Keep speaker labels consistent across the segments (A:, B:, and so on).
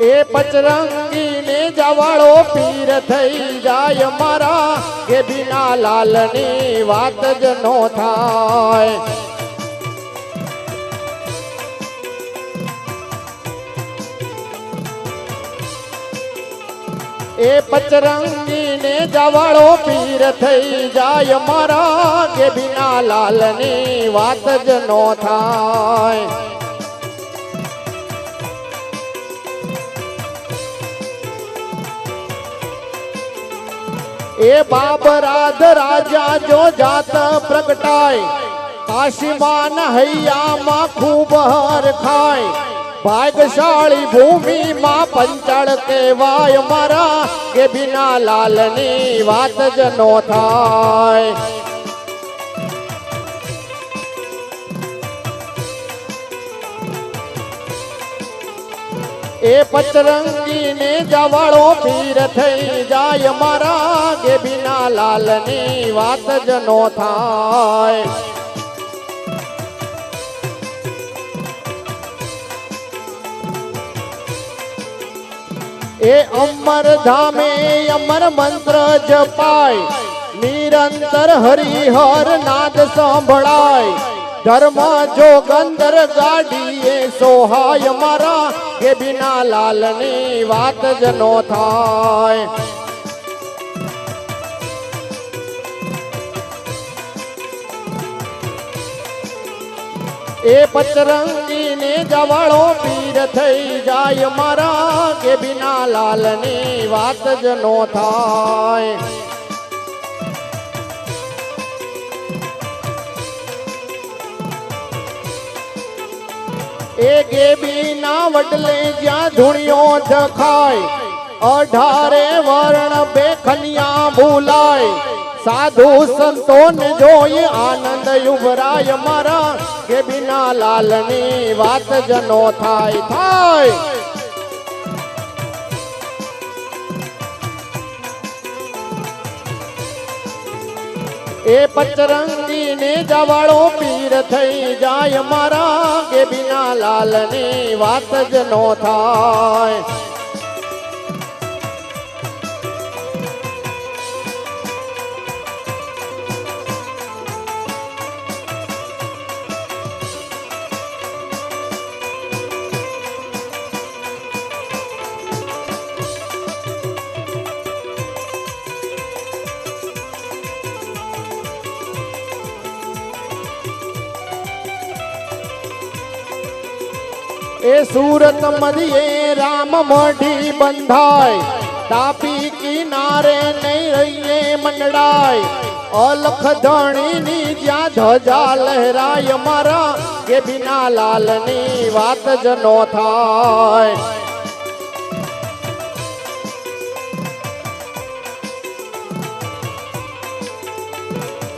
A: એ પચરંગી ને જવાળો પીર થઈ જાય મારા કે બિના લાલની વાત જ નો થાય. એ પચરંગી ને જવાળો પીર થઈ જાય મારા કે બિના લાલની વાત જ નો થાય. એ બાપ રાધ રાજા જો જાત પ્રગટાય કાશીમાન હૈયામાં ખૂબ હર ખાય. ભાગશાળી ભૂમિમાં પંચાળ કહેવાય મારા, કે બિના લાલની વાત જ નો થાય. એ પચરંગી ને જવાળો પીર થઈ જાય મારા કે બિના લાલની વાત જ નો થાય. એ અમર ધામે અમર મંત્ર જપાય, નિરંતર હરિહર નાદ સાંભળાય. ધર્મ જોગંદર ગાડીએ સોહાય મારા કે બિના લાલની વાત જ નો થાય. એ પચરંગી ને જવાળો પીર થઈ જાય મારા, કે બિના લાલની વાત જ નો થાય. એ ગેબી ના વડલે જ્યાં ધૂણીઓ જખાય, અઢારે વર્ણ બેખનિયા ભૂલાય. સાધુ સંતોને જોઈ આનંદ યુવરાય મારા કે બિના લાલની વાત જ નો થાય થાય. એ પચરંગી ને જવાળો પીર થઈ જાય મારા કે બિના લાલની વાત જ નો થાય. સુરત મધ્યે રામ મઢી બંધાય. તાપી કિનારે નહીં રહીએ મંડળાય અલખ ધણીની જ્યાં ધજા લહેરાય મારા કે બિના લાલની વાત જ નો થાય.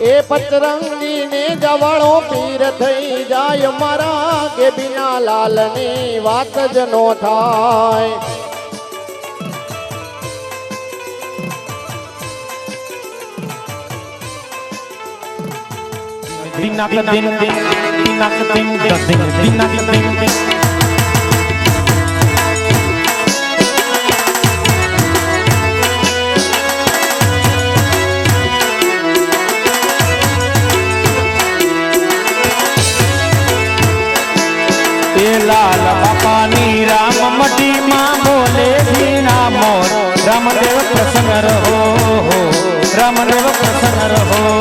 A: એ પચરંગી ને જવાળો પીર થઈ જાય મારા કે બિના લાલની વાત જ નો થાય
B: Dinak din din dinak din din dinak din લાલ બાપાની રામ મટીમાં બોલે મોર રામદેવ પ્રસન્ન રહો રામદેવ પ્રસન્ન રહો.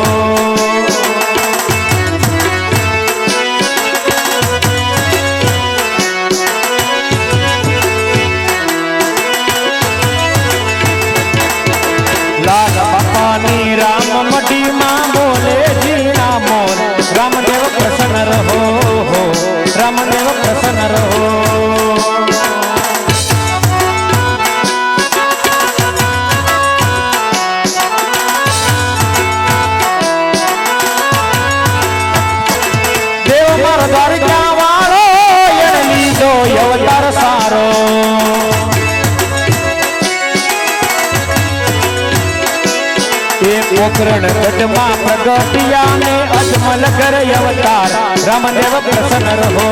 B: રામદેવ પ્રસન્ન રહો,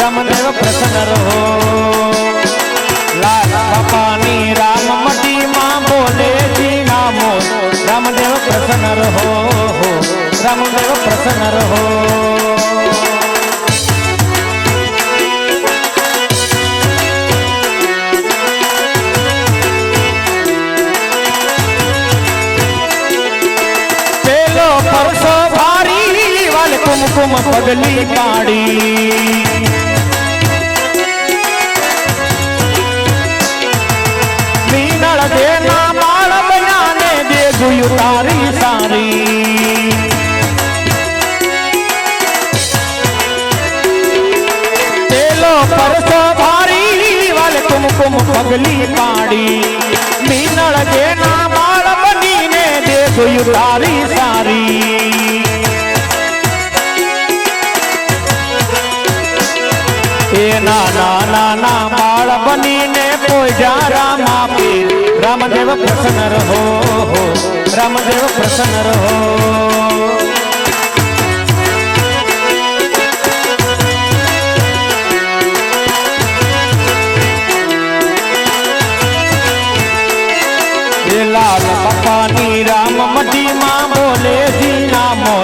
B: રામદેવ પ્રસન્ન રહો. લાલ બાપાની રામ મટીમાં બોલે જી નામો. રામદેવ પ્રસન્ન રહો, રામદેવ પ્રસન્ન રહો. કુમકુમ પગલી પાડી. મીનળ દેના માળ બનાને દે જોયું તારી સારી. તેલો પરસો ભારી વાલ કુમકુમ પગલી પાડી. મીનળ દેના માળ બનીને દે જોયું તારી સારી. એ નાના નાના બાળ બનીને પૂજા રામ આપે. રામદેવ પ્રસન્ન રહો રામદેવ પ્રસન્ન રહો. એ લાલ બાપાની રામ મટીમાં બોલે જી નામો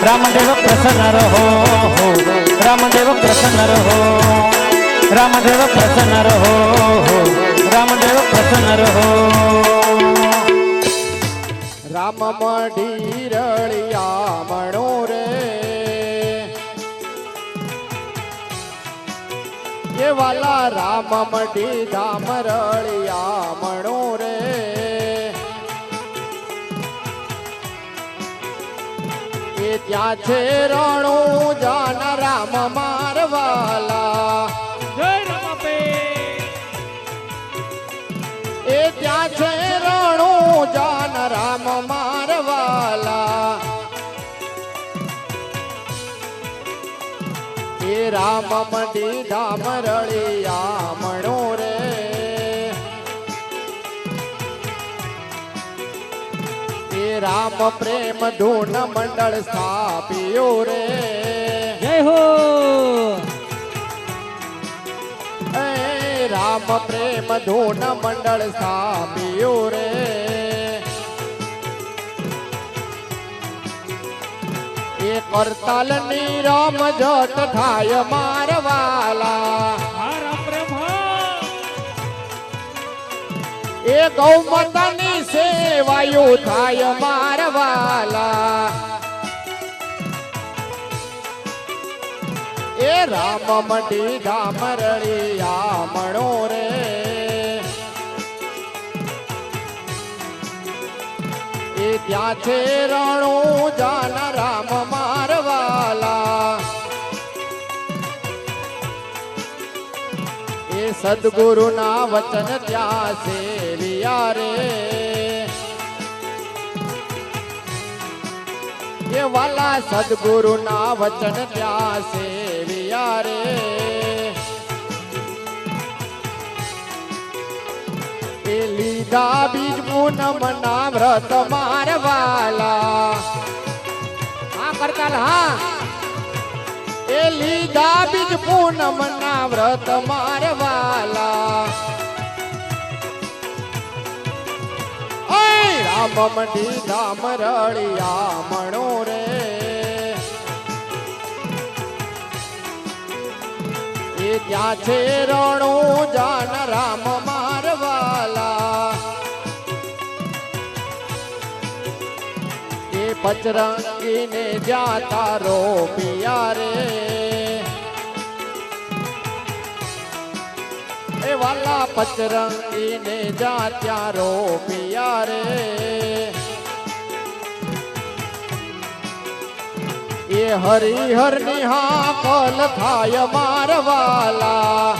B: રામદેવ પ્રસન્ન રહો રામદેવ પ્રસન્ન રહો રામદેવ પ્રસન્ન રહો રામદેવ પ્રસન્ન રહો
A: રામ મઢી રળિયા મણો રે એ વાલા રામ મઢી ધામ રળિયા મણો રે ત્યાં છે રણું જાન રામ મારવાલા. એ ત્યાં છે રણું જાન રામ મારવાલા. એ રામ મંડી ધામ રળિયા રામ પ્રેમ ધૂન મંડળ સ્થાપ્યો રે.
B: જય હો!
A: રામ પ્રેમ ધૂન મંડળ સ્થાપ્યો રે. એ કરતાલની રામ જત થાય મારવાલા. એ ગૌમતાની સેવાયું થાય મારવાલા એ રામ મઢી ધામ મણો રે. એ ત્યાં છે રણો જાન રામ મારવાલા એ સદગુરુના વચન ત્યાં સેવિયા રે. એ સદગુરુ ના વચન ત્યાં સેવિયા લીધા બીજ પૂનમ ના વ્રત મારવાલા હા કરતાલ, હા. એ લીધા બીજ પૂનમ ના વ્રત મારવાલા રામ મંડી રામ રળિયા મણો રે. ત્યાં છે રણું જાન રામ મારવાલા. એ પચરંગી ને જ્યાં તારો પિયારે. એ વાલા પચરંગી ને જ્યાં ત્યાં રો એ હરિહર નિહા કલ થાય મારવાલા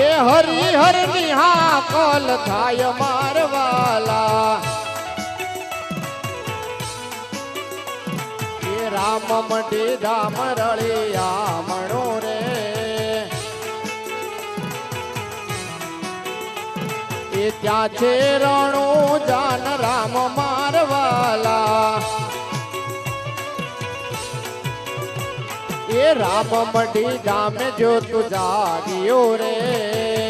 A: એ હરિહર નિહા કલ થાય મારવાલા રામ મઢી રામ રળિયા મણો ત્યાં છે રણો જાન રામ મારવાલા. એ રામ મઢી ગામે જો તું જાગ્યો રે.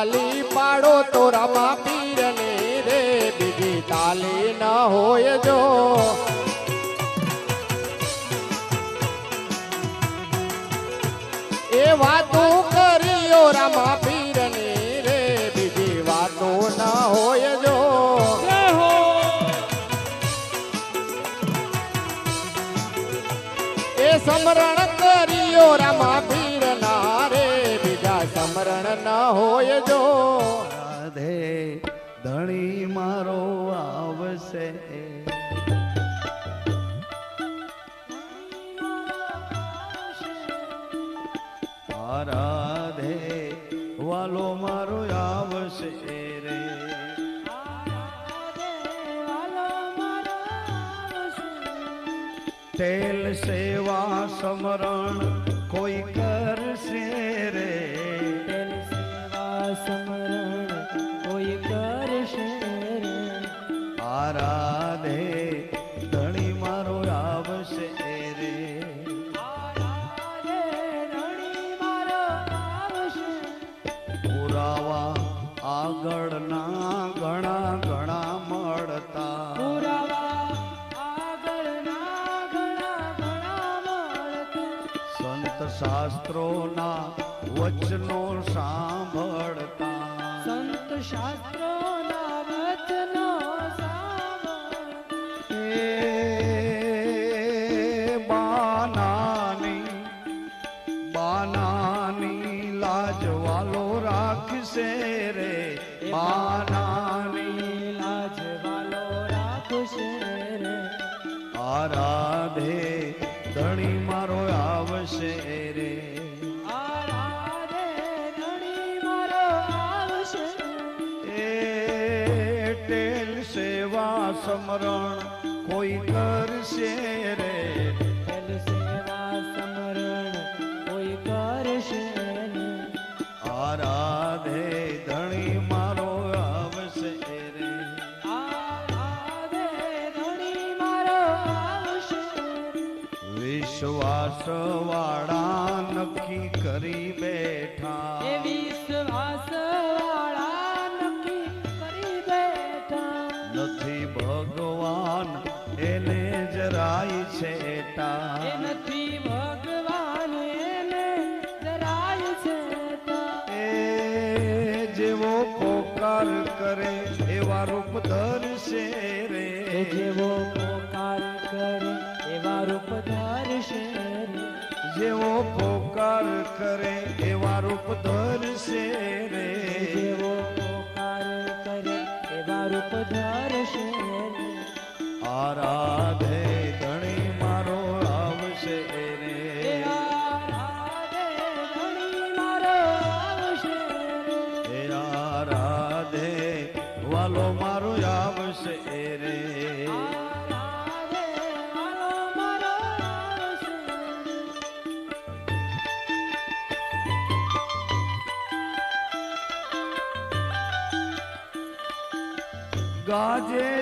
A: તાલી પાડો તો રમા પીરને રે. બીજી તાલી ન હોય જો.
C: ધણી મારો આવશે. આરાધે રાધે વાલો મારો આવશે રે. તેલ સેવા સમરણ આરાધે ધણી મારો આવશે રે. સેવા સમરણ કોઈ કરશે નથી ભગવાન એને જરાય
D: છે
C: છેટા
D: નથી ભગવાન એને જરાય છે
C: એ જેવો પોકાર કરે એવા રૂપ ધરશે રે.
D: જેવો પોકાર કરે એવા રૂપ ધરશે.
C: જેવો પોકાર કરે એવા રૂપ ધરશે રે.
D: જેવો પોકાર કરે એવા રૂપ ધરશે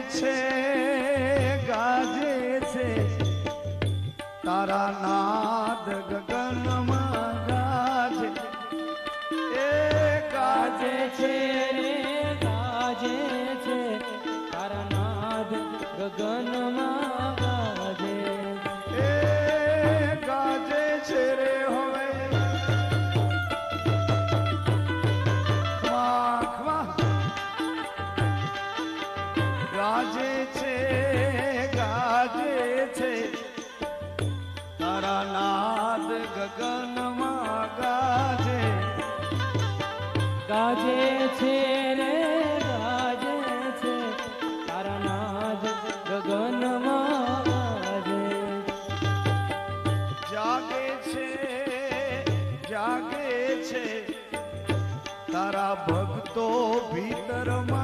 C: છે, ગાજે છે. તારા નાદ ગગનમાં ગાજે. એ ગાજે
D: છે રે ગાજે છે. તારા નાદ ગગનમાં
C: રાત ગગનમાં ગાજે.
D: ગાજે છે રે, ગાજે છે. તારા નાદ ગગનમાં ગાજે.
C: જાગે છે જાગે છે. તારા ભક્તો ભીતરમાં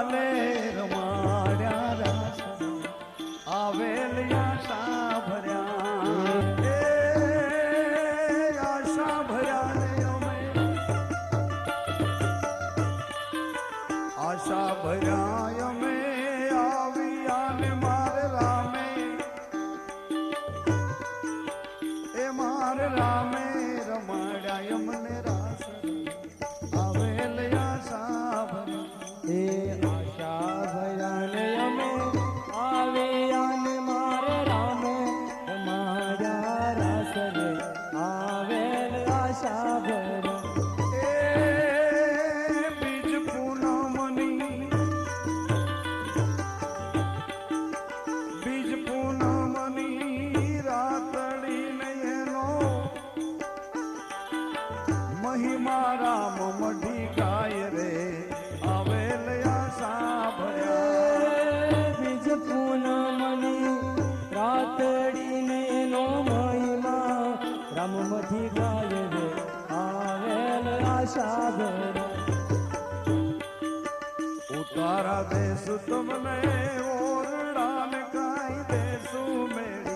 C: জালে comer.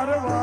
D: Marwa.